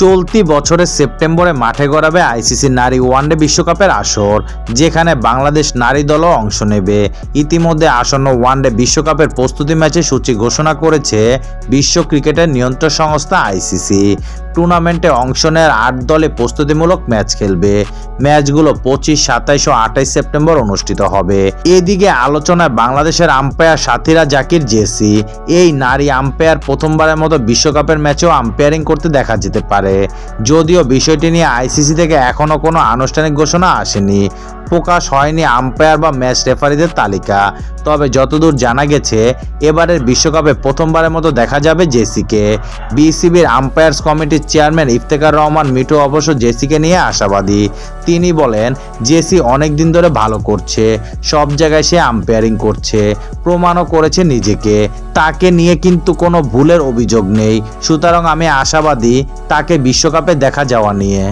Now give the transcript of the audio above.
চলতি বছরের সেপ্টেম্বরে মাঠে গড়াবে আইসিসি নারী ওয়ানডে বিশ্বকাপের আসর, যেখানে বাংলাদেশ নারী দলও অংশ নেবে। ইতিমধ্যে আসন্ন ওয়ানডে বিশ্বকাপের প্রস্তুতি ম্যাচে সূচি ঘোষণা করেছে বিশ্ব ক্রিকেটের নিয়ন্ত্রক সংস্থা আইসিসি। টুর্নামেন্টে অংশ নেওয়ার আট দলে প্রস্তুতিমূলক ম্যাচ খেলবে। ম্যাচগুলো পঁচিশ, সাতাইশ ও আঠাইশ সেপ্টেম্বর অনুষ্ঠিত হবে। এদিকে আলোচনায় বাংলাদেশের আম্পায়ার সাথীরা জাকির জেসি। এই নারী আম্পায়ার প্রথমবারের মতো বিশ্বকাপের ম্যাচেও আম্পায়ারিং করতে দেখা যেতে পারে। যদিও বিষয়টি নিয়ে আইসিসি থেকে এখনও কোনো আনুষ্ঠানিক ঘোষণা আসেনি। প্রকাশ হয়নি আম্পায়ার বা ম্যাচ রেফারিদের তালিকা। তবে যতদূর জানা গেছে, এবারের বিশ্বকাপে প্রথমবারের মতো দেখা যাবে জেসিকে। বিসিবির আম্পায়ার্স কমিটির চেয়ারম্যান ইফতেখার রহমান মিঠু অবশ্য জেসিকে নিয়ে আশাবাদী। তিনি বলেন, জেসি অনেক দিন ধরে ভালো করছে, সব জায়গায় সে আম্পায়ারিং করছে, প্রমাণও করেছে নিজেকে। তাকে নিয়ে কিন্তু কোনো ভুলের অভিযোগ নেই। সুতরাং আমি আশাবাদী, তাকে বিশ্বকাপে দেখা যাওয়া নিয়ে।